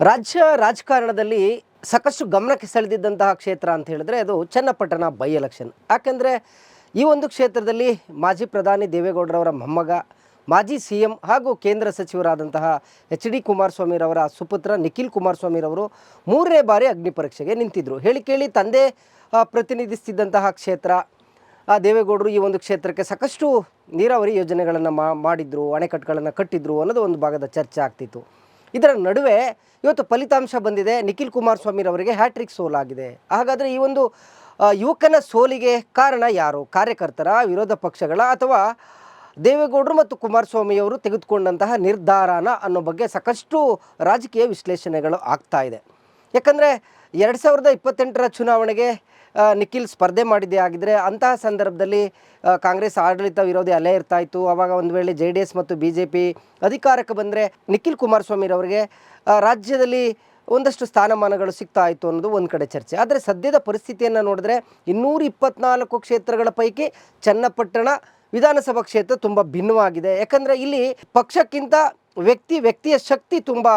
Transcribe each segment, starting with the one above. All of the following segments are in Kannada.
ರಾಜ್ಯ ರಾಜಕಾರಣದಲ್ಲಿ ಸಾಕಷ್ಟು ಗಮನಕ್ಕೆ ಸೆಳೆದಿದ್ದಂತಹ ಕ್ಷೇತ್ರ ಅಂತ ಹೇಳಿದ್ರೆ ಅದು ಚನ್ನಪಟ್ಟಣ ಬೈ ಎಲೆಕ್ಷನ್. ಯಾಕೆಂದರೆ ಈ ಒಂದು ಕ್ಷೇತ್ರದಲ್ಲಿ ಮಾಜಿ ಪ್ರಧಾನಿ ದೇವೇಗೌಡರವರ ಮೊಮ್ಮಗ, ಮಾಜಿ ಸಿ ಎಂ ಹಾಗೂ ಕೇಂದ್ರ ಸಚಿವರಾದಂತಹ ಎಚ್ ಡಿ ಕುಮಾರಸ್ವಾಮಿರವರ ಸುಪುತ್ರ ನಿಖಿಲ್ ಕುಮಾರಸ್ವಾಮಿರವರು ಮೂರನೇ ಬಾರಿ ಅಗ್ನಿ ಪರೀಕ್ಷೆಗೆ ನಿಂತಿದ್ದರು ಹೇಳಿ ಕೇಳಿ ತಂದೆ ಪ್ರತಿನಿಧಿಸ್ತಿದ್ದಂತಹ ಕ್ಷೇತ್ರ ದೇವೇಗೌಡರು ಈ ಒಂದು ಕ್ಷೇತ್ರಕ್ಕೆ ಸಾಕಷ್ಟು ನೀರಾವರಿ ಯೋಜನೆಗಳನ್ನು ಮಾಡಿದ್ರು, ಅಣೆಕಟ್ಟುಗಳನ್ನು ಕಟ್ಟಿದ್ರು ಅನ್ನೋದು ಒಂದು ಭಾಗದ ಚರ್ಚೆ ಆಗ್ತಿತ್ತು. ಇದರ ನಡುವೆ ಇವತ್ತು ಫಲಿತಾಂಶ ಬಂದಿದೆ. ನಿಖಿಲ್ ಕುಮಾರಸ್ವಾಮಿರವರಿಗೆ ಹ್ಯಾಟ್ರಿಕ್ ಸೋಲಾಗಿದೆ. ಹಾಗಾದರೆ ಈ ಒಂದು ಯುವಕನ ಸೋಲಿಗೆ ಕಾರಣ ಯಾರು? ಕಾರ್ಯಕರ್ತರ, ವಿರೋಧ ಪಕ್ಷಗಳ ಅಥವಾ ದೇವೇಗೌಡರು ಮತ್ತು ಕುಮಾರಸ್ವಾಮಿಯವರು ತೆಗೆದುಕೊಂಡಂತಹ ನಿರ್ಧಾರನ ಅನ್ನೋ ಬಗ್ಗೆ ಸಾಕಷ್ಟು ರಾಜಕೀಯ ವಿಶ್ಲೇಷಣೆಗಳು ಆಗ್ತಾ ಇದೆ. ಯಾಕಂದರೆ ಎರಡು ಸಾವಿರದ ಇಪ್ಪತ್ತೆಂಟರ ಚುನಾವಣೆಗೆ ನಿಖಿಲ್ ಸ್ಪರ್ಧೆ ಮಾಡಿದ್ದೇ ಆಗಿದ್ದರೆ ಅಂತಹ ಸಂದರ್ಭದಲ್ಲಿ ಕಾಂಗ್ರೆಸ್ ಆಡಳಿತ ವಿರೋಧಿ ಅಲೆ ಇರ್ತಾ ಇತ್ತು. ಆವಾಗ ಒಂದು ವೇಳೆ ಜೆ ಡಿ ಎಸ್ ಮತ್ತು ಬಿ ಜೆ ಪಿ ಅಧಿಕಾರಕ್ಕೆ ಬಂದರೆ ನಿಖಿಲ್ ಕುಮಾರಸ್ವಾಮಿರವರಿಗೆ ರಾಜ್ಯದಲ್ಲಿ ಒಂದಷ್ಟು ಸ್ಥಾನಮಾನಗಳು ಸಿಗ್ತಾ ಇತ್ತು ಅನ್ನೋದು ಒಂದು ಕಡೆ ಚರ್ಚೆ. ಆದರೆ ಸದ್ಯದ ಪರಿಸ್ಥಿತಿಯನ್ನು ನೋಡಿದ್ರೆ ಇನ್ನೂರ ಇಪ್ಪತ್ನಾಲ್ಕು ಕ್ಷೇತ್ರಗಳ ಪೈಕಿ ಚನ್ನಪಟ್ಟಣ ವಿಧಾನಸಭಾ ಕ್ಷೇತ್ರ ತುಂಬ ಭಿನ್ನವಾಗಿದೆ. ಯಾಕಂದರೆ ಇಲ್ಲಿ ಪಕ್ಷಕ್ಕಿಂತ ವ್ಯಕ್ತಿ, ವ್ಯಕ್ತಿಯ ಶಕ್ತಿ ತುಂಬ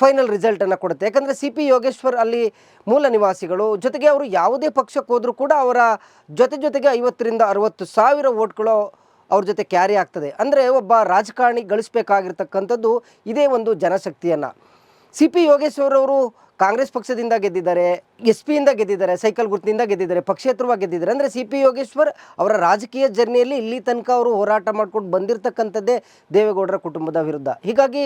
ಫೈನಲ್ ರಿಸಲ್ಟನ್ನು ಕೊಡುತ್ತೆ. ಯಾಕಂದರೆ ಸಿ ಪಿ ಯೋಗೇಶ್ವರ್ ಅಲ್ಲಿ ಮೂಲ ನಿವಾಸಿಗಳು. ಜೊತೆಗೆ ಅವರು ಯಾವುದೇ ಪಕ್ಷಕ್ಕೆ ಹೋದರೂ ಕೂಡ ಅವರ ಜೊತೆ ಜೊತೆಗೆ ಐವತ್ತರಿಂದ ಅರುವತ್ತು ಸಾವಿರ ಓಟ್ಗಳು ಅವ್ರ ಜೊತೆ ಕ್ಯಾರಿ ಆಗ್ತದೆ. ಅಂದರೆ ಒಬ್ಬ ರಾಜಕಾರಣಿ ಗಳಿಸ್ಬೇಕಾಗಿರ್ತಕ್ಕಂಥದ್ದು ಇದೇ ಒಂದು ಜನಶಕ್ತಿಯನ್ನು. ಸಿ ಪಿ ಯೋಗೇಶ್ವರ್ ಅವರು ಕಾಂಗ್ರೆಸ್ ಪಕ್ಷದಿಂದ ಗೆದ್ದಿದ್ದಾರೆ, ಎಸ್ ಪಿಯಿಂದ ಗೆದ್ದಿದ್ದಾರೆ, ಸೈಕಲ್ ಗುರುತಿನಿಂದ ಗೆದ್ದಿದ್ದಾರೆ ಪಕ್ಷೇತರವಾಗಿ ಗೆದ್ದಿದ್ದಾರೆ. ಅಂದರೆ ಸಿ ಪಿ ಯೋಗೇಶ್ವರ್ ಅವರ ರಾಜಕೀಯ ಜರ್ನಿಯಲ್ಲಿ ಇಲ್ಲಿ ತನಕ ಅವರು ಹೋರಾಟ ಮಾಡ್ಕೊಂಡು ಬಂದಿರತಕ್ಕಂಥದ್ದೇ ದೇವೇಗೌಡರ ಕುಟುಂಬದ ವಿರುದ್ಧ. ಹೀಗಾಗಿ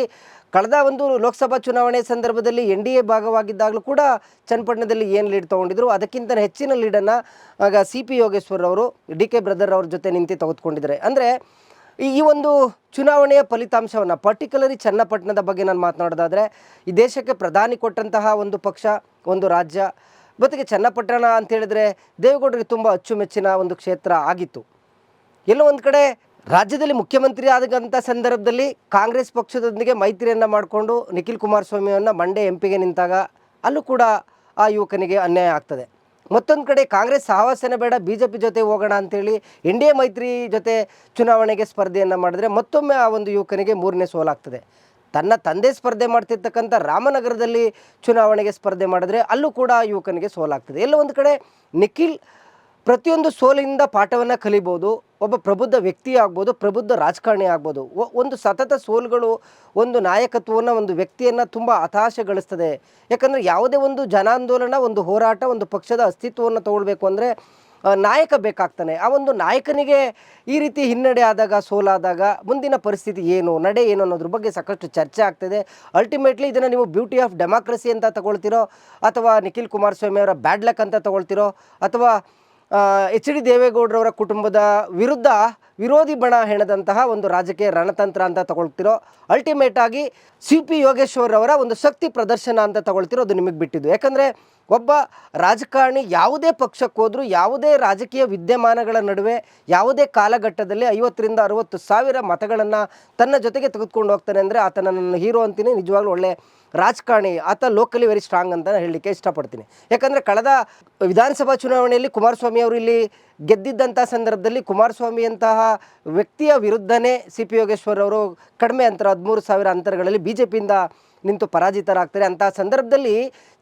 ಕಳೆದ ಒಂದು ಲೋಕಸಭಾ ಚುನಾವಣೆ ಸಂದರ್ಭದಲ್ಲಿ ಎನ್ ಡಿ ಎ ಭಾಗವಾಗಿದ್ದಾಗಲೂ ಕೂಡ ಚನ್ನಪಟ್ಟಣದಲ್ಲಿ ಏನು ಲೀಡ್ ತೊಗೊಂಡಿದ್ರು, ಅದಕ್ಕಿಂತ ಹೆಚ್ಚಿನ ಲೀಡನ್ನು ಆಗ ಸಿ ಪಿ ಯೋಗೇಶ್ವರ್ ಅವರು ಡಿ ಕೆ ಬ್ರದರ್ ಅವ್ರ ಜೊತೆ ನಿಂತು ತೆಗೆದುಕೊಂಡಿದ್ದಾರೆ. ಅಂದರೆ ಈ ಒಂದು ಚುನಾವಣೆಯ ಫಲಿತಾಂಶವನ್ನು ಪರ್ಟಿಕ್ಯುಲರಿ ಚನ್ನಪಟ್ಟಣದ ಬಗ್ಗೆ ನಾನು ಮಾತನಾಡೋದಾದರೆ, ಈ ದೇಶಕ್ಕೆ ಪ್ರಧಾನಿ ಕೊಟ್ಟಂತಹ ಒಂದು ಪಕ್ಷ, ಒಂದು ರಾಜ್ಯ, ಜೊತೆಗೆ ಚನ್ನಪಟ್ಟಣ ಅಂತ ಹೇಳಿದ್ರೆ ದೇವೇಗೌಡರಿಗೆ ತುಂಬ ಅಚ್ಚುಮೆಚ್ಚಿನ ಒಂದು ಕ್ಷೇತ್ರ ಆಗಿತ್ತು. ಎಲ್ಲೋ ಒಂದು ಕಡೆ ರಾಜ್ಯದಲ್ಲಿ ಮುಖ್ಯಮಂತ್ರಿ ಆದಂಥ ಸಂದರ್ಭದಲ್ಲಿ ಕಾಂಗ್ರೆಸ್ ಪಕ್ಷದೊಂದಿಗೆ ಮೈತ್ರಿಯನ್ನು ಮಾಡಿಕೊಂಡು ನಿಖಿಲ್ ಕುಮಾರಸ್ವಾಮಿಯನ್ನು ಮಂಡ್ಯ ಎಂ ಪಿಗೆ ನಿಂತಾಗ ಅಲ್ಲೂ ಕೂಡ ಆ ಯುವಕನಿಗೆ ಅನ್ಯಾಯ ಆಗ್ತದೆ. ಮತ್ತೊಂದು ಕಡೆ ಕಾಂಗ್ರೆಸ್ ಸಹವಾಸನೆ ಬೇಡ ಬಿ ಜೆ ಪಿ ಜೊತೆ ಹೋಗೋಣ ಅಂತೇಳಿ ಎನ್ ಡಿ ಎ ಮೈತ್ರಿ ಜೊತೆ ಚುನಾವಣೆಗೆ ಸ್ಪರ್ಧೆಯನ್ನು ಮಾಡಿದ್ರೆ ಮತ್ತೊಮ್ಮೆ ಆ ಒಂದು ಯುವಕನಿಗೆ ಮೂರನೇ ಸೋಲಾಗ್ತದೆ. ತನ್ನ ತಂದೆ ಸ್ಪರ್ಧೆ ಮಾಡ್ತಿರ್ತಕ್ಕಂಥ ರಾಮನಗರದಲ್ಲಿ ಚುನಾವಣೆಗೆ ಸ್ಪರ್ಧೆ ಮಾಡಿದ್ರೆ ಅಲ್ಲೂ ಕೂಡ ಯುವಕನಿಗೆ ಸೋಲಾಗ್ತದೆ. ಎಲ್ಲ ಒಂದು ಕಡೆ ನಿಖಿಲ್ ಪ್ರತಿಯೊಂದು ಸೋಲಿನಿಂದ ಪಾಠವನ್ನು ಕಲಿಬೋದು, ಒಬ್ಬ ಪ್ರಬುದ್ಧ ವ್ಯಕ್ತಿ ಆಗ್ಬೋದು, ಪ್ರಬುದ್ಧ ರಾಜಕಾರಣಿ ಆಗ್ಬೋದು. ಒಂದು ಸತತ ಸೋಲುಗಳು ಒಂದು ನಾಯಕತ್ವವನ್ನು, ಒಂದು ವ್ಯಕ್ತಿಯನ್ನು ತುಂಬ ಹತಾಶೆಗಳಿಸ್ತದೆ. ಯಾಕಂದರೆ ಯಾವುದೇ ಒಂದು ಜನಾಂದೋಲನ, ಒಂದು ಹೋರಾಟ, ಒಂದು ಪಕ್ಷದ ಅಸ್ತಿತ್ವವನ್ನು ತಗೊಳ್ಬೇಕು ಅಂದರೆ ನಾಯಕ ಬೇಕಾಗ್ತಾನೆ. ಆ ಒಂದು ನಾಯಕನಿಗೆ ಈ ರೀತಿ ಹಿನ್ನಡೆ ಆದಾಗ, ಸೋಲಾದಾಗ ಮುಂದಿನ ಪರಿಸ್ಥಿತಿ ಏನು, ನಡೆ ಏನು ಅನ್ನೋದ್ರ ಬಗ್ಗೆ ಸಾಕಷ್ಟು ಚರ್ಚೆ ಆಗ್ತದೆ. ಅಲ್ಟಿಮೇಟ್ಲಿ ಇದನ್ನು ನೀವು ಬ್ಯೂಟಿ ಆಫ್ ಡೆಮಾಕ್ರಸಿ ಅಂತ ತಗೊಳ್ತಿರೋ, ಅಥವಾ ನಿಖಿಲ್ ಕುಮಾರಸ್ವಾಮಿ ಅವರ ಬ್ಯಾಡ್ ಲಕ್ ಅಂತ ತಗೊಳ್ತಿರೋ, ಅಥವಾ ಎಚ್ ಡಿ ದೇವೇಗೌಡರವರ ಕುಟುಂಬದ ವಿರುದ್ಧ ವಿರೋಧಿ ಬಣ ಹೆಣದಂತಹ ಒಂದು ರಾಜಕೀಯ ರಣತಂತ್ರ ಅಂತ ತಗೊಳ್ತಿರೋ ಅಲ್ಟಿಮೇಟ್ ಆಗಿ ಸಿ ಪಿ ಯೋಗೇಶ್ವರ್ ಅವರ ಒಂದು ಶಕ್ತಿ ಪ್ರದರ್ಶನ ಅಂತ ತಗೊಳ್ತಿರೋ ಅದು ನಿಮಗೆ ಬಿಟ್ಟಿದ್ದು. ಯಾಕಂದರೆ ಒಬ್ಬ ರಾಜಕಾರಣಿ ಯಾವುದೇ ಪಕ್ಷಕ್ಕೆ ಹೋದರೂ ಯಾವುದೇ ರಾಜಕೀಯ ವಿದ್ಯಮಾನಗಳ ನಡುವೆ ಯಾವುದೇ ಕಾಲಘಟ್ಟದಲ್ಲಿ ಐವತ್ತರಿಂದ ಅರುವತ್ತು ಸಾವಿರ ಮತಗಳನ್ನು ತನ್ನ ಜೊತೆಗೆ ತೆಗೆದುಕೊಂಡು ಹೋಗ್ತಾನೆ ಅಂದರೆ ಆತ ನನ್ನ ಹೀರೋ ಅಂತೀನಿ, ನಿಜವಾಗ್ಲೂ ಒಳ್ಳೆ ರಾಜಕಾರಣಿ, ಆತ ಲೋಕಲಿ ವೆರಿ ಸ್ಟ್ರಾಂಗ್ ಅಂತ ಹೇಳಲಿಕ್ಕೆ ಇಷ್ಟಪಡ್ತೀನಿ. ಯಾಕಂದರೆ ಕಳೆದ ವಿಧಾನಸಭಾ ಚುನಾವಣೆಯಲ್ಲಿ ಕುಮಾರಸ್ವಾಮಿ ಅವರು ಇಲ್ಲಿ ಗೆದ್ದಿದ್ದಂಥ ಸಂದರ್ಭದಲ್ಲಿ ಕುಮಾರಸ್ವಾಮಿಯಂತಹ ವ್ಯಕ್ತಿಯ ವಿರುದ್ಧನೇ ಸಿ ಪಿ ಯೋಗೇಶ್ವರ್ ಅವರು ಕಡಿಮೆ ಅಂತರ ಹದಿಮೂರು ಸಾವಿರ ಅಂತರಗಳಲ್ಲಿ ಬಿ ಜೆ ಪಿಯಿಂದ ನಿಂತು ಪರಾಜಿತರಾಗ್ತಾರೆ. ಅಂತಹ ಸಂದರ್ಭದಲ್ಲಿ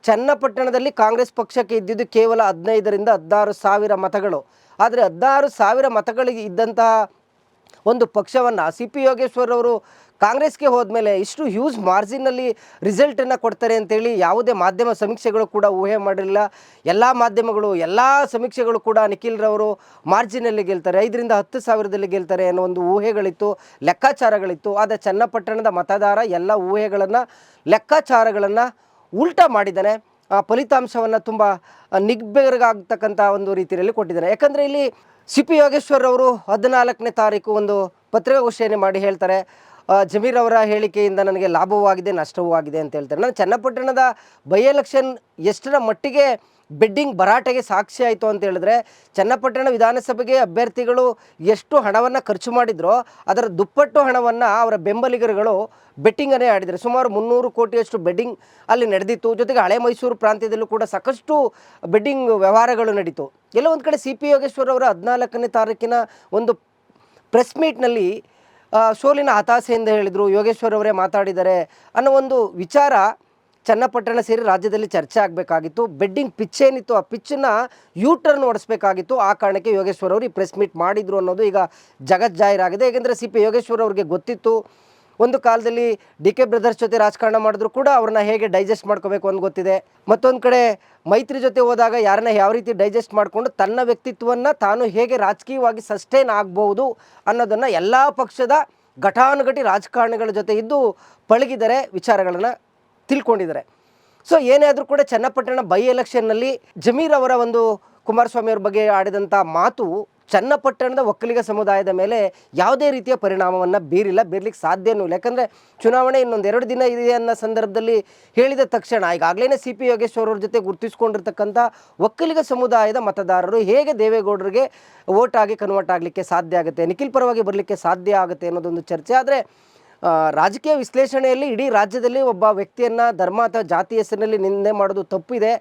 ಚನ್ನಪಟ್ಟಣದಲ್ಲಿ ಕಾಂಗ್ರೆಸ್ ಪಕ್ಷಕ್ಕೆ ಇದ್ದಿದ್ದು ಕೇವಲ ಹದಿನೈದರಿಂದ ಹದಿನಾರು ಸಾವಿರ ಮತಗಳು. ಆದರೆ ಹದಿನಾರು ಸಾವಿರ ಮತಗಳಿಗೆ ಇದ್ದಂತಹ ಒಂದು ಪಕ್ಷವನ್ನು ಸಿ ಪಿ ಯೋಗೇಶ್ವರ್ ಅವರು ಕಾಂಗ್ರೆಸ್ಗೆ ಹೋದ್ಮೇಲೆ ಇಷ್ಟು ಹ್ಯೂಜ್ ಮಾರ್ಜಿನಲ್ಲಿ ರಿಸಲ್ಟನ್ನು ಕೊಡ್ತಾರೆ ಅಂತೇಳಿ ಯಾವುದೇ ಮಾಧ್ಯಮ ಸಮೀಕ್ಷೆಗಳು ಕೂಡ ಊಹೆ ಮಾಡಿರಲಿಲ್ಲ. ಎಲ್ಲ ಮಾಧ್ಯಮಗಳು, ಎಲ್ಲ ಸಮೀಕ್ಷೆಗಳು ಕೂಡ ನಿಖಿಲ್ರವರು ಮಾರ್ಜಿನಲ್ಲಿ ಗೆಲ್ತಾರೆ. ಐದರಿಂದ ಹತ್ತು ಸಾವಿರದಲ್ಲಿ ಗೆಲ್ತಾರೆ ಅನ್ನೋ ಒಂದು ಊಹೆಗಳಿತ್ತು, ಲೆಕ್ಕಾಚಾರಗಳಿತ್ತು. ಆದರೆ ಚನ್ನಪಟ್ಟಣದ ಮತದಾರ ಎಲ್ಲ ಊಹೆಗಳನ್ನು, ಲೆಕ್ಕಾಚಾರಗಳನ್ನು ಉಲ್ಟಾ ಮಾಡಿದ್ದಾನೆ. ಆ ಫಲಿತಾಂಶವನ್ನು ತುಂಬ ನಿಗ್ಬೆರಗಾಗ್ತಕ್ಕಂಥ ಒಂದು ರೀತಿಯಲ್ಲಿ ಕೊಟ್ಟಿದ್ದಾರೆ ಯಾಕಂದರೆ ಇಲ್ಲಿ ಸಿ ಪಿ ಯೋಗೇಶ್ವರ್ ಅವರು ಹದಿನಾಲ್ಕನೇ ತಾರೀಕು ಒಂದು ಪತ್ರಿಕಾಗೋಷ್ಠಿಯನ್ನು ಮಾಡಿ ಹೇಳ್ತಾರೆ. ಜಮೀರ್ ಅವರ ಹೇಳಿಕೆಯಿಂದ ನನಗೆ ಲಾಭವೂ ಆಗಿದೆ ನಷ್ಟವೂ ಆಗಿದೆ ಅಂತ ಹೇಳ್ತಾರೆ. ನಾನು ಚನ್ನಪಟ್ಟಣದ ಬೈ ಎಲೆಕ್ಷನ್ ಎಷ್ಟರ ಮಟ್ಟಿಗೆ ಬೆಡ್ಡಿಂಗ್ ಭರಾಟೆಗೆ ಸಾಕ್ಷಿ ಆಯಿತು ಅಂತ ಹೇಳಿದ್ರೆ, ಚನ್ನಪಟ್ಟಣ ವಿಧಾನಸಭೆಗೆ ಅಭ್ಯರ್ಥಿಗಳು ಎಷ್ಟು ಹಣವನ್ನು ಖರ್ಚು ಮಾಡಿದ್ರೋ, ಅದರ ದುಪ್ಪಟ್ಟು ಹಣವನ್ನು ಅವರ ಬೆಂಬಲಿಗರುಗಳು ಬೆಟ್ಟಿಂಗನ್ನೇ ಆಡಿದ್ದಾರೆ ಸುಮಾರು ಮುನ್ನೂರು ಕೋಟಿಯಷ್ಟು ಬೆಡ್ಡಿಂಗ್ ಅಲ್ಲಿ ನಡೆದಿತ್ತು. ಜೊತೆಗೆ ಹಳೆ ಮೈಸೂರು ಪ್ರಾಂತ್ಯದಲ್ಲೂ ಕೂಡ ಸಾಕಷ್ಟು ಬೆಡ್ಡಿಂಗ್ ವ್ಯವಹಾರಗಳು ನಡೀತು. ಎಲ್ಲ ಒಂದು ಕಡೆ ಸಿ ಪಿ ಯೋಗೇಶ್ವರ್ ಅವರ ಹದಿನಾಲ್ಕನೇ ತಾರೀಕಿನ ಒಂದು ಪ್ರೆಸ್ ಮೀಟ್ನಲ್ಲಿ ಸೋಲಿನ ಹತಾಸೆಯಿಂದ ಹೇಳಿದರು, ಯೋಗೇಶ್ವರ್ ಅವರೇ ಮಾತಾಡಿದ್ದಾರೆ ಅನ್ನೋ ಒಂದು ವಿಚಾರ ಚನ್ನಪಟ್ಟಣ ಸೇರಿ ರಾಜ್ಯದಲ್ಲಿ ಚರ್ಚೆ ಆಗಬೇಕಾಗಿತ್ತು. ಬೆಡ್ಡಿಂಗ್ ಪಿಚ್ ಏನಿತ್ತು, ಆ ಪಿಚ್ಚನ್ನು ಯೂ ಟರ್ನ್ ಓಡಿಸ್ಬೇಕಾಗಿತ್ತು. ಆ ಕಾರಣಕ್ಕೆ ಯೋಗೇಶ್ವರ್ ಅವರು ಈ ಪ್ರೆಸ್ ಮೀಟ್ ಮಾಡಿದರು ಅನ್ನೋದು ಈಗ ಜಗಜ್ಜಾಹಿರಾಗಿದೆ. ಏಕೆಂದರೆ ಸಿ ಪಿ ಯೋಗೇಶ್ವರ್ ಅವರಿಗೆ ಗೊತ್ತಿತ್ತು. ಒಂದು ಕಾಲದಲ್ಲಿ ಡಿ ಕೆ ಬ್ರದರ್ಸ್ ಜೊತೆ ರಾಜಕಾರಣ ಮಾಡಿದ್ರು ಕೂಡ ಅವ್ರನ್ನ ಹೇಗೆ ಡೈಜೆಸ್ಟ್ ಮಾಡ್ಕೋಬೇಕು ಅಂತ ಗೊತ್ತಿದೆ. ಮತ್ತೊಂದು ಕಡೆ ಮೈತ್ರಿ ಜೊತೆ ಹೋದಾಗ ಯಾರನ್ನ ಯಾವ ರೀತಿ ಡೈಜೆಸ್ಟ್ ಮಾಡಿಕೊಂಡು ತನ್ನ ವ್ಯಕ್ತಿತ್ವವನ್ನು ತಾನು ಹೇಗೆ ರಾಜಕೀಯವಾಗಿ ಸಸ್ಟೈನ್ ಆಗ್ಬೋದು ಅನ್ನೋದನ್ನು ಎಲ್ಲ ಪಕ್ಷದ ಘಟಾನುಘಟಿ ರಾಜಕಾರಣಿಗಳ ಜೊತೆ ಇದ್ದು ಪಳಗಿದರೆ ವಿಚಾರಗಳನ್ನು ತಿಳ್ಕೊಂಡಿದ್ದಾರೆ. ಸೊ ಏನೇ ಆದರೂ ಕೂಡ ಚನ್ನಪಟ್ಟಣ ಬೈ ಎಲೆಕ್ಷನ್ನಲ್ಲಿ ಜಮೀರ್ ಅವರ ಒಂದು ಕುಮಾರಸ್ವಾಮಿ ಅವ್ರ ಬಗ್ಗೆ ಆಡಿದಂಥ ಮಾತು ಚನ್ನಪಟ್ಟಣದ ಒಕ್ಕಲಿಗ ಸಮುದಾಯದ ಮೇಲೆ ಯಾವುದೇ ರೀತಿಯ ಪರಿಣಾಮವನ್ನು ಬೀರಿಲ್ಲ, ಬೀರ್ಲಿಕ್ಕೆ ಸಾಧ್ಯನೂ ಇಲ್ಲ ಯಾಕಂದರೆ ಚುನಾವಣೆ ಇನ್ನೊಂದು ಎರಡು ದಿನ ಇದೆ ಅನ್ನೋ ಸಂದರ್ಭದಲ್ಲಿ ಹೇಳಿದ ತಕ್ಷಣ ಈಗಾಗಲೇ ಸಿ ಪಿ ಯೋಗೇಶ್ವರ ಅವ್ರ ಜೊತೆ ಗುರುತಿಸ್ಕೊಂಡಿರ್ತಕ್ಕಂಥ ಒಕ್ಕಲಿಗ ಸಮುದಾಯದ ಮತದಾರರು ಹೇಗೆ ದೇವೇಗೌಡರಿಗೆ ವೋಟ್ ಕನ್ವರ್ಟ್ ಆಗಲಿಕ್ಕೆ ಸಾಧ್ಯ ಆಗುತ್ತೆ, ನಿಖಿಲ್ ಪರವಾಗಿ ಬರಲಿಕ್ಕೆ ಸಾಧ್ಯ ಆಗುತ್ತೆ ಅನ್ನೋದೊಂದು ಚರ್ಚೆ. ಆದರೆ ರಾಜಕೀಯ ವಿಶ್ಲೇಷಣೆಯಲ್ಲಿ ಇಡೀ ರಾಜ್ಯದಲ್ಲಿ ಒಬ್ಬ ವ್ಯಕ್ತಿಯನ್ನು ಧರ್ಮ ಅಥವಾ ಜಾತಿ ಹೆಸರಿನಲ್ಲಿ ನಿಂದೆ ಮಾಡೋದು ತಪ್ಪಿದೆ.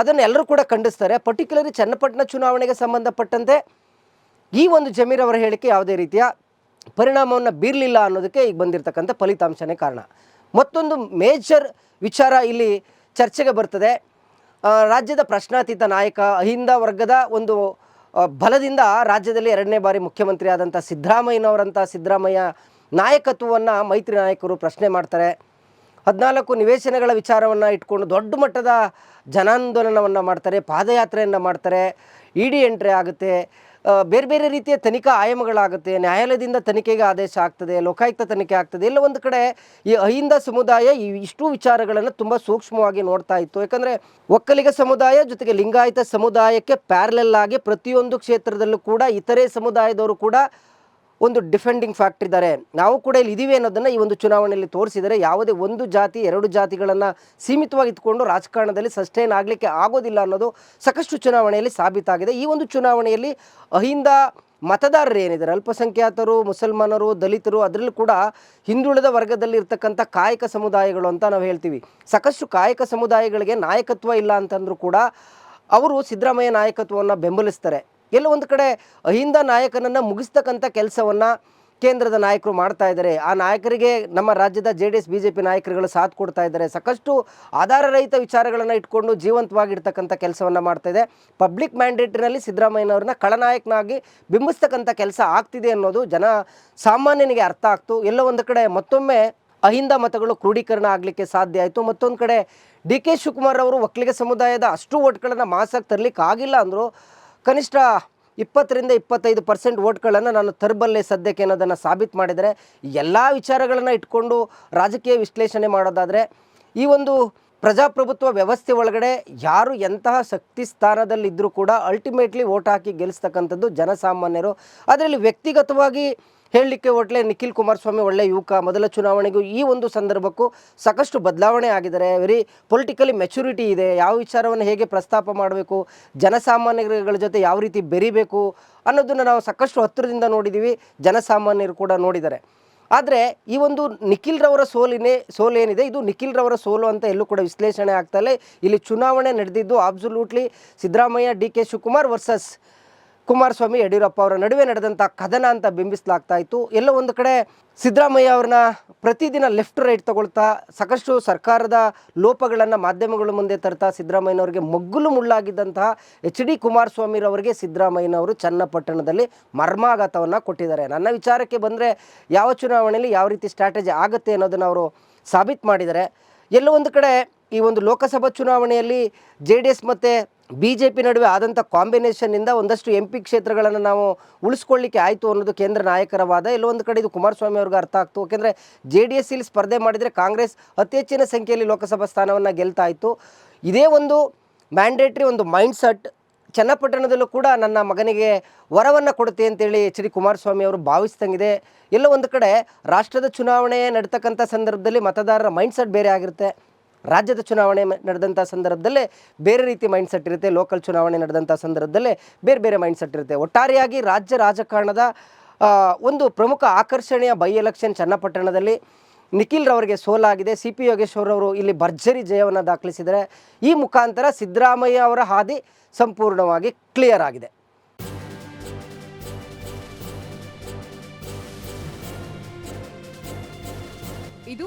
ಅದನ್ನು ಎಲ್ಲರೂ ಕೂಡ ಖಂಡಿಸ್ತಾರೆ. ಪರ್ಟಿಕ್ಯುಲರ್ಲಿ ಚನ್ನಪಟ್ಟಣ ಚುನಾವಣೆಗೆ ಸಂಬಂಧಪಟ್ಟಂತೆ ಈ ಒಂದು ಜಮೀರ್ ಅವರ ಹೇಳಿಕೆ ಯಾವುದೇ ರೀತಿಯ ಪರಿಣಾಮವನ್ನು ಬೀರಲಿಲ್ಲ ಅನ್ನೋದಕ್ಕೆ ಈಗ ಬಂದಿರತಕ್ಕಂಥ ಫಲಿತಾಂಶನೇ ಕಾರಣ. ಮತ್ತೊಂದು ಮೇಜರ್ ವಿಚಾರ ಇಲ್ಲಿ ಚರ್ಚೆಗೆ ಬರ್ತದೆ. ರಾಜ್ಯದ ಪ್ರಶ್ನಾತೀತ ನಾಯಕ, ಅಹಿಂದ ವರ್ಗದ ಒಂದು ಬಲದಿಂದ ರಾಜ್ಯದಲ್ಲಿ ಎರಡನೇ ಬಾರಿ ಮುಖ್ಯಮಂತ್ರಿ ಆದಂಥ ಸಿದ್ದರಾಮಯ್ಯನವರಂಥ ಸಿದ್ದರಾಮಯ್ಯ ನಾಯಕತ್ವವನ್ನು ಮೈತ್ರಿ ನಾಯಕರು ಪ್ರಶ್ನೆ ಮಾಡ್ತಾರೆ. ಹದಿನಾಲ್ಕು ನಿವೇಶನಗಳ ವಿಚಾರವನ್ನು ಇಟ್ಕೊಂಡು ದೊಡ್ಡ ಮಟ್ಟದ ಜನಾಂದೋಲನವನ್ನು ಮಾಡ್ತಾರೆ, ಪಾದಯಾತ್ರೆಯನ್ನು ಮಾಡ್ತಾರೆ, ಇಡಿ ಎಂಟ್ರಿ ಆಗುತ್ತೆ. ಬೇರೆ ಬೇರೆ ರೀತಿಯ ತನಿಖಾ ಆಯಾಮಗಳಾಗುತ್ತೆ, ನ್ಯಾಯಾಲಯದಿಂದ ತನಿಖೆಗೆ ಆದೇಶ ಆಗ್ತದೆ, ಲೋಕಾಯುಕ್ತ ತನಿಖೆ ಆಗ್ತದೆ, ಎಲ್ಲ ಒಂದು ಕಡೆ ಈ ಅಹಿಂದ ಸಮುದಾಯ ಈ ಇಷ್ಟು ವಿಚಾರಗಳನ್ನು ತುಂಬ ಸೂಕ್ಷ್ಮವಾಗಿ ನೋಡ್ತಾ ಇತ್ತು. ಯಾಕಂದರೆ ಒಕ್ಕಲಿಗ ಸಮುದಾಯ ಜೊತೆಗೆ ಲಿಂಗಾಯತ ಸಮುದಾಯಕ್ಕೆ ಪ್ಯಾರಲಲ್ ಆಗಿ ಪ್ರತಿಯೊಂದು ಕ್ಷೇತ್ರದಲ್ಲೂ ಕೂಡ ಇತರೆ ಸಮುದಾಯದವರು ಕೂಡ ಒಂದು ಡಿಫೆಂಡಿಂಗ್ ಫ್ಯಾಕ್ಟರ್ ಇದ್ದಾರೆ. ನಾವು ಕೂಡ ಇಲ್ಲಿ ಇದೀವಿ ಅನ್ನೋದನ್ನು ಈ ಒಂದು ಚುನಾವಣೆಯಲ್ಲಿ ತೋರಿಸಿದರೆ ಯಾವುದೇ ಒಂದು ಜಾತಿ, ಎರಡು ಜಾತಿಗಳನ್ನು ಸೀಮಿತವಾಗಿ ಇಟ್ಕೊಂಡು ರಾಜಕಾರಣದಲ್ಲಿ ಸಸ್ಟೈನ್ ಆಗಲಿಕ್ಕೆ ಆಗೋದಿಲ್ಲ ಅನ್ನೋದು ಸಾಕಷ್ಟು ಚುನಾವಣೆಯಲ್ಲಿ ಸಾಬೀತಾಗಿದೆ. ಈ ಒಂದು ಚುನಾವಣೆಯಲ್ಲಿ ಅಹಿಂದ ಮತದಾರರು ಏನಿದ್ದಾರೆ? ಅಲ್ಪಸಂಖ್ಯಾತರು, ಮುಸಲ್ಮಾನರು, ದಲಿತರು, ಅದರಲ್ಲೂ ಕೂಡ ಹಿಂದುಳಿದ ವರ್ಗದಲ್ಲಿ ಇರ್ತಕ್ಕಂಥ ಕಾಯಕ ಸಮುದಾಯಗಳು ಅಂತ ನಾವು ಹೇಳ್ತೀವಿ. ಸಾಕಷ್ಟು ಕಾಯಕ ಸಮುದಾಯಗಳಿಗೆ ನಾಯಕತ್ವ ಇಲ್ಲ ಅಂತಂದ್ರೂ ಕೂಡ ಅವರು ಸಿದ್ದರಾಮಯ್ಯ ನಾಯಕತ್ವವನ್ನು ಬೆಂಬಲಿಸ್ತಾರೆ. ಎಲ್ಲೋ ಒಂದು ಕಡೆ ಅಹಿಂದ ನಾಯಕನನ್ನು ಮುಗಿಸ್ತಕ್ಕಂಥ ಕೆಲಸವನ್ನು ಕೇಂದ್ರದ ನಾಯಕರು ಮಾಡ್ತಾ ಇದ್ದಾರೆ. ಆ ನಾಯಕರಿಗೆ ನಮ್ಮ ರಾಜ್ಯದ J D S, B J P ನಾಯಕರುಗಳು ಸಾಥ್ ಕೊಡ್ತಾ ಇದ್ದಾರೆ. ಸಾಕಷ್ಟು ಆಧಾರರಹಿತ ವಿಚಾರಗಳನ್ನು ಇಟ್ಕೊಂಡು ಜೀವಂತವಾಗಿರ್ತಕ್ಕಂಥ ಕೆಲಸವನ್ನು ಮಾಡ್ತಾ ಇದೆ. ಪಬ್ಲಿಕ್ ಮ್ಯಾಂಡೇಟ್ನಲ್ಲಿ ಸಿದ್ದರಾಮಯ್ಯನವ್ರನ್ನ ಕಳನಾಯಕನಾಗಿ ಬಿಂಬಿಸ್ತಕ್ಕಂಥ ಕೆಲಸ ಆಗ್ತಿದೆ ಅನ್ನೋದು ಜನ ಸಾಮಾನ್ಯನಿಗೆ ಅರ್ಥ ಆಗ್ತು. ಎಲ್ಲೋ ಒಂದು ಕಡೆ ಮತ್ತೊಮ್ಮೆ ಅಹಿಂದ ಮತಗಳು ಕ್ರೋಢೀಕರಣ ಆಗಲಿಕ್ಕೆ ಸಾಧ್ಯ ಆಯಿತು. ಮತ್ತೊಂದು ಕಡೆ ಡಿ ಕೆ ಶಿವಕುಮಾರ್ ಅವರು ಒಕ್ಕಲಿಗ ಸಮುದಾಯದ ಅಷ್ಟು ಓಟ್ಗಳನ್ನು ಮಾಸಾಗಿ ತರಲಿಕ್ಕೆ ಆಗಿಲ್ಲ ಅಂದರು ಕನಿಷ್ಠ ಇಪ್ಪತ್ತರಿಂದ ಇಪ್ಪತ್ತೈದು ಪರ್ಸೆಂಟ್ ಓಟ್ಗಳನ್ನು ನಾನು ತರಬಲ್ಲೆ ಸದ್ಯಕ್ಕೆ ಅನ್ನೋದನ್ನು ಸಾಬೀತು ಮಾಡಿದರೆ ಎಲ್ಲ ವಿಚಾರಗಳನ್ನು ಇಟ್ಕೊಂಡು ರಾಜಕೀಯ ವಿಶ್ಲೇಷಣೆ ಮಾಡೋದಾದರೆ ಈ ಒಂದು ಪ್ರಜಾಪ್ರಭುತ್ವ ವ್ಯವಸ್ಥೆ ಒಳಗಡೆ ಯಾರು ಎಂತಹ ಶಕ್ತಿ ಸ್ಥಾನದಲ್ಲಿದ್ದರೂ ಕೂಡ ಅಲ್ಟಿಮೇಟ್ಲಿ ಓಟ್ ಹಾಕಿ ಗೆಲ್ಲಿಸ್ತಕ್ಕಂಥದ್ದು ಜನಸಾಮಾನ್ಯರು. ಅದರಲ್ಲಿ ವ್ಯಕ್ತಿಗತವಾಗಿ ಹೇಳಲಿಕ್ಕೆ ಒಟ್ಲೆ ನಿಖಿಲ್ ಕುಮಾರಸ್ವಾಮಿ ಒಳ್ಳೆಯ ಯುವಕ. ಮೊದಲ ಚುನಾವಣೆಗೂ ಈ ಒಂದು ಸಂದರ್ಭಕ್ಕೂ ಸಾಕಷ್ಟು ಬದಲಾವಣೆ ಆಗಿದ್ದಾರೆ. ವೆರಿ ಪೊಲಿಟಿಕಲಿ ಮೆಚುರಿಟಿ ಇದೆ. ಯಾವ ವಿಚಾರವನ್ನು ಹೇಗೆ ಪ್ರಸ್ತಾಪ ಮಾಡಬೇಕು? ಜನಸಾಮಾನ್ಯರುಗಳ ಜೊತೆ ಯಾವ ರೀತಿ ಬೆರಿಬೇಕು ಅನ್ನೋದನ್ನು ನಾವು ಸಾಕಷ್ಟು ಹತ್ತಿರದಿಂದ ನೋಡಿದ್ದೀವಿ ಜನಸಾಮಾನ್ಯರು ಕೂಡ ನೋಡಿದ್ದಾರೆ. ಆದರೆ ಈ ಒಂದು ನಿಖಿಲ್ರವರ ಸೋಲಿನೇ ಸೋಲೇನಿದೆ ಇದು ನಿಖಿಲ್ರವರ ಸೋಲು ಅಂತ ಎಲ್ಲೂ ಕೂಡ ವಿಶ್ಲೇಷಣೆ ಆಗ್ತಾ ಇಲ್ಲಿ. ಚುನಾವಣೆ ನಡೆದಿದ್ದು absolutely Siddaramaiah, D K Shivakumar versus Kumaraswamy Yediyurappa ಅವರ ನಡುವೆ ನಡೆದಂಥ ಕದನ ಅಂತ ಬಿಂಬಿಸಲಾಗ್ತಾ ಇತ್ತು. ಎಲ್ಲೋ ಒಂದು ಕಡೆ ಸಿದ್ದರಾಮಯ್ಯ ಅವ್ರನ್ನ ಪ್ರತಿದಿನ ಲೆಫ್ಟ್ ರೈಟ್ ತಗೊಳ್ತಾ ಸಾಕಷ್ಟು ಸರ್ಕಾರದ ಲೋಪಗಳನ್ನು ಮಾಧ್ಯಮಗಳ ಮುಂದೆ ತರ್ತಾ ಸಿದ್ದರಾಮಯ್ಯನವರಿಗೆ ಮಗ್ಗುಲು ಮುಳ್ಳಾಗಿದ್ದಂತಹ ಎಚ್ ಡಿ ಕುಮಾರಸ್ವಾಮಿರವರಿಗೆ ಸಿದ್ದರಾಮಯ್ಯನವರು ಚನ್ನಪಟ್ಟಣದಲ್ಲಿ ಮರ್ಮಾಘಾತವನ್ನು ಕೊಟ್ಟಿದ್ದಾರೆ. ನನ್ನ ವಿಚಾರಕ್ಕೆ ಬಂದರೆ ಯಾವ ಚುನಾವಣೆಯಲ್ಲಿ ಯಾವ ರೀತಿ ಸ್ಟ್ರಾಟಜಿ ಆಗುತ್ತೆ ಅನ್ನೋದನ್ನು ಅವರು ಸಾಬೀತು ಮಾಡಿದ್ದಾರೆ. ಎಲ್ಲೋ ಒಂದು ಕಡೆ ಈ ಒಂದು ಲೋಕಸಭಾ ಚುನಾವಣೆಯಲ್ಲಿ ಜೆ ಡಿ ಎಸ್ ಮತ್ತು ಬಿ ಜೆ ಪಿ ನಡುವೆ ಆದಂಥ ಕಾಂಬಿನೇಷನ್ನಿಂದ ಒಂದಷ್ಟು ಎಂ ಪಿ ಕ್ಷೇತ್ರಗಳನ್ನು ನಾವು ಉಳಿಸ್ಕೊಳ್ಳಿಕ್ಕೆ ಆಯಿತು ಅನ್ನೋದು ಕೇಂದ್ರ ನಾಯಕರ ವಾದ. ಎಲ್ಲೊಂದು ಕಡೆ ಇದು ಕುಮಾರಸ್ವಾಮಿ ಅವ್ರಿಗೆ ಅರ್ಥ ಆಗ್ತು. ಯಾಕೆಂದರೆ ಜೆ ಡಿ ಎಸ್ ಇಲ್ಲಿ ಸ್ಪರ್ಧೆ ಮಾಡಿದರೆ ಕಾಂಗ್ರೆಸ್ ಅತಿ ಹೆಚ್ಚಿನ ಸಂಖ್ಯೆಯಲ್ಲಿ ಲೋಕಸಭಾ ಸ್ಥಾನವನ್ನು ಗೆಲ್ತಾ ಇತ್ತು. ಇದೇ ಒಂದು ಮ್ಯಾಂಡೇಟ್ರಿ ಒಂದು ಮೈಂಡ್ ಸೆಟ್ ಚನ್ನಪಟ್ಟಣದಲ್ಲೂ ಕೂಡ ನನ್ನ ಮಗನಿಗೆ ವರವನ್ನು ಕೊಡುತ್ತೆ ಅಂತೇಳಿ ಎಚ್ ಡಿ ಕುಮಾರಸ್ವಾಮಿ ಅವರು ಭಾವಿಸ್ದಂಗಿದೆ. ಎಲ್ಲೋ ಒಂದು ಕಡೆ ರಾಷ್ಟ್ರದ ಚುನಾವಣೆ ನಡ್ತಕ್ಕಂಥ ಸಂದರ್ಭದಲ್ಲಿ ಮತದಾರರ ಮೈಂಡ್ ಸೆಟ್ ಬೇರೆ ಆಗಿರುತ್ತೆ. ರಾಜ್ಯದ ಚುನಾವಣೆ ನಡೆದಂಥ ಸಂದರ್ಭದಲ್ಲೇ ಬೇರೆ ರೀತಿ ಮೈಂಡ್ ಸೆಟ್ ಇರುತ್ತೆ ಲೋಕಲ್ ಚುನಾವಣೆ ನಡೆದಂಥ ಸಂದರ್ಭದಲ್ಲೇ ಬೇರೆ ಬೇರೆ ಮೈಂಡ್ ಸೆಟ್ ಇರುತ್ತೆ. ಒಟ್ಟಾರೆಯಾಗಿ ರಾಜ್ಯ ರಾಜಕಾರಣದ ಒಂದು ಪ್ರಮುಖ ಆಕರ್ಷಣೆಯ ಬೈ ಎಲೆಕ್ಷನ್ ಚನ್ನಪಟ್ಟಣದಲ್ಲಿ ನಿಖಿಲ್ ರವರಿಗೆ ಸೋಲಾಗಿದೆ. ಸಿ ಪಿ ಯೋಗೇಶ್ವರ್ ಅವರು ಇಲ್ಲಿ ಭರ್ಜರಿ ಜಯವನ್ನು ದಾಖಲಿಸಿದರೆ ಈ ಮುಖಾಂತರ ಸಿದ್ದರಾಮಯ್ಯ ಅವರ ಹಾದಿ ಸಂಪೂರ್ಣವಾಗಿ ಕ್ಲಿಯರ್ ಆಗಿದೆ. ಇದು